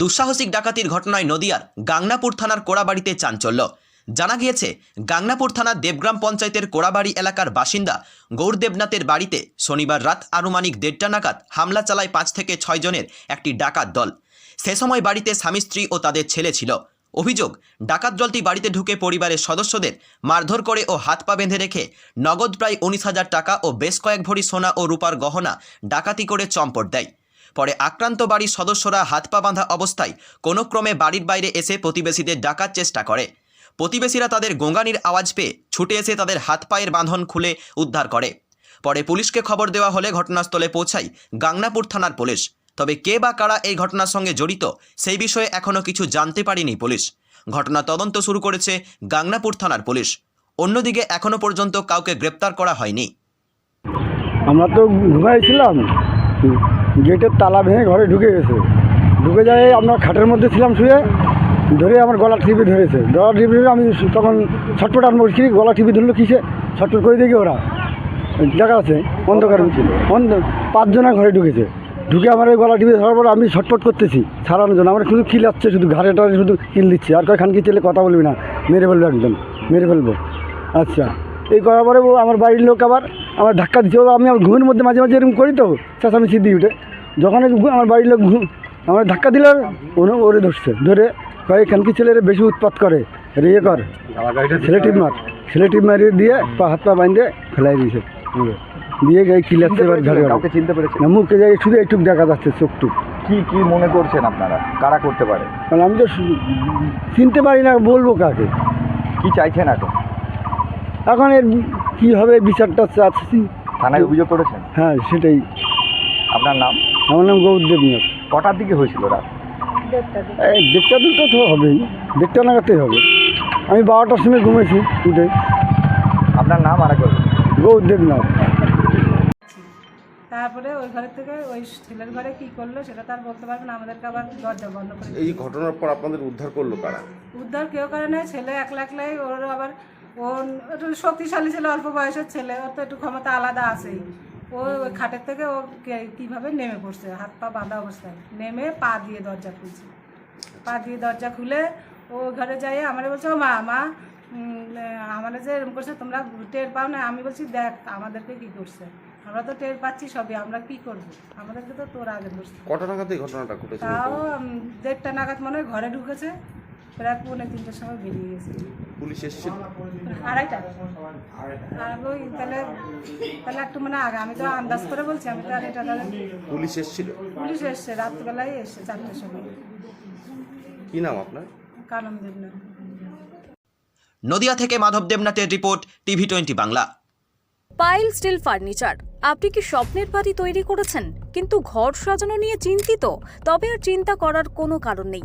দুঃসাহসিক ডাকাতির ঘটনায় নদিয়ার গাংনাপুর থানার কোড়াবাড়িতে চাঞ্চল্য। জানা গিয়েছে, গাংনাপুর থানার দেবগ্রাম পঞ্চায়েতের কোড়াবাড়ি এলাকার বাসিন্দা গৌর দেবনাথের বাড়িতে শনিবার রাত আনুমানিক দেড়টা নাগাদ হামলা চালায় পাঁচ থেকে ছয় জনের একটি ডাকাত দল। সে সময় বাড়িতে স্বামী, স্ত্রী ও তাদের ছেলে ছিল। অভিযোগ, ডাকাত দলটি বাড়িতে ঢুকে পরিবারের সদস্যদের মারধর করে ও হাত পা বেঁধে রেখে নগদ প্রায় উনিশ হাজার টাকা ও বেশ কয়েক ভরি সোনা ও রূপার গহনা ডাকাতি করে চম্পট দেয়। পরে আক্রান্ত বাড়ির সদস্যরা হাত পা বাঁধা অবস্থায় কোনো ক্রমে বাড়ির বাইরে এসে প্রতিবেশীদের ডাকার চেষ্টা করে। প্রতিবেশীরা তাদের গোঙ্গানির আওয়াজ পেয়ে ছুটে এসে তাদের হাত পায়ের বাঁধন খুলে উদ্ধার করে। পরে পুলিশকে খবর দেওয়া হলে ঘটনাস্থলে পৌঁছায় গাংনাপুর থানার পুলিশ। তবে কে বা কারা এই ঘটনার সঙ্গে জড়িত সেই বিষয়ে এখনও কিছু জানতে পারেনি পুলিশ। ঘটনা তদন্ত শুরু করেছে গাংনাপুর থানার পুলিশ। অন্যদিকে এখনও পর্যন্ত কাউকে গ্রেপ্তার করা হয়নি। আমরা তো ঘুমাইছিলাম। গেটের তালা ভেঙে ঘরে ঢুকে গেছে। ঢুকে যায়, আমরা খাটের মধ্যে ছিলাম শুয়ে, ধরে আমার গলা টিপে ধরেছে। গলা টিপে ধরে আমি তখন ছটপট আর বলছি গলা টিপে ধরলো কিসে? ছটপট করে দেখি ওরা। দেখা আছে অন্ধকার ছিল অন্ধ, পাঁচজনা ঘরে ঢুকেছে। ঢুকে আমার এই গলা টিপে ধরার পর আমি ছটপট করতেছি সারানোর জন্য। আমার শুধু খিলাচ্ছে শুধু ঘাড়ে টাড়ে শুধু কিল দিচ্ছে। আর কয়েকখান কি ছেলে কথা বলবি না, মেরে ফেলব একদম, মেরে ফেলব। আচ্ছা এই করার পরে আমার বাড়ির লোক আবার আমার ধাক্কা দিচ্ছে। আমি আমার ঘুমের মধ্যে মাঝে মাঝে এরকম করি তো, চেঁচামেচি দিয়ে উঠে। যখন আমার বাড়ির লোক আমার ধাক্কা দিল ওনে ওরে ধরছে ধরে কয়েকখান কি ছেলেরা বেশি উৎপাত করে? রে ইয়ে কর। ছেলে টিপ মার ছেলে টিপ মারিয়ে দিয়ে পা হাত পা বাইন্ধে ফেলাই দিয়েছে। দিয়ে গায়ে কিলাচ্ছে এবার কাউকে চিনতে পেরেছে। না মুখে যাই শুধু একটু দেখা যাচ্ছে চোখটুক কি কি মনে করছেন আপনারা? কারা করতে পারে? কারণ আমি তো চিনতে পারি না বলব কাকে। কি চাইছেন এখন? এখন এর কী হবে বিচারটা চাচ্ছি। থানায় অভিযোগ করেছেন? হ্যাঁ সেটাই। আপনার নাম? আমার নাম গৌরদেব মিয়া কটার দিকে হয়েছিল রাত? এই দেড়টা দুটো তো হবেই। দেড়টা নাগাদই হবে। আমি বারোটার সময় ঘুমেছি উঠে। আপনার নাম আর একবার। গৌরদেব নাথ তারপরে ওই ঘরের থেকে ওই ছেলের ঘরে কি করল সেটা তার বলতে পারবে না আমাদেরকে আবার দরজা বন্ধ করে এই ঘটনার পর আপনাদের উদ্ধার করল কারা? উদ্ধার কেউ করে নাই ছেলে একলা একলাই ওর আবার ও একটু শক্তিশালী ছেলে অল্প বয়সের ছেলে ওর তো একটু ক্ষমতা আলাদা আছেই। ও খাটের থেকে ও কীভাবে নেমে পড়ছে? হাত পা বাঁধা অবস্থায়। নেমে পা দিয়ে দরজা খুলছে। পা দিয়ে দরজা খুলে ও ঘরে যাই আমার বলছে ও মা মা আমার যে এরকম করছে তোমরা টের পাও না? আমি বলছি দেখ আমাদেরকে কি করছে? আমরা তো টের পাচ্ছি সবই আমরা কি করব? আমাদেরকে তো তোর আগে ধরছে। কটা নাগাদ ঘটনাটা ঘটেছিল তাও দেড়টা নাগাদ মনে হয় ঘরে ঢুকেছে। প্রায় পৌনে তিনটের সময় বেরিয়ে গেছে। পুলিশ এসেছিল? আড়াইটা। আর ওই তাহলে তাহলে একটু মানে আগে আমি তো আন্দাজ করে বলছি আমি তো আর এটা তাহলে পুলিশ এসেছিল? পুলিশ এসছে রাত্রিবেলায় এসছে চারটের সময়। কি নাম আপনার? কানন দেবনা নদিয়া থেকে মাধব দেবনাথের রিপোর্ট টিভি টোয়েন্টি বাংলা। পাইল স্টিল ফার্নিচার। আপনি কি স্বপ্নের বাড়ি তৈরি করেছেন? কিন্তু ঘর সাজানো নিয়ে চিন্তিত? তবে আর চিন্তা করার কোনো কারণ নেই।